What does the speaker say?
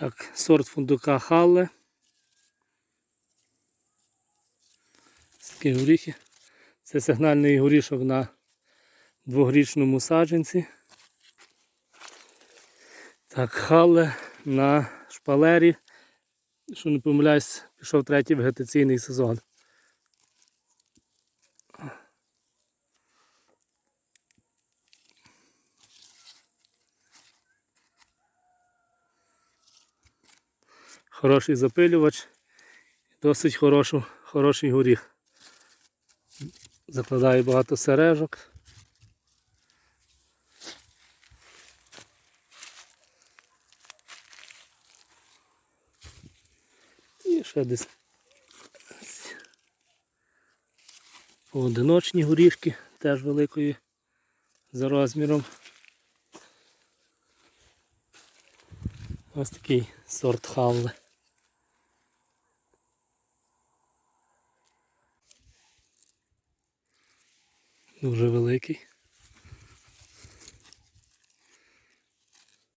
Так, сорт фундука Халле. Такі горіхи. Це сигнальний горішок на двогрічному саджанці. Так, Халле на шпалері. Якщо не помиляюсь, пішов третій вегетаційний сезон. Хороший запилювач, досить хорошу, хороший горіх. Закладає багато сережок. І ще десь поодиночні горішки, теж великої за розміром. Ось такий сорт хавле. Дуже великий.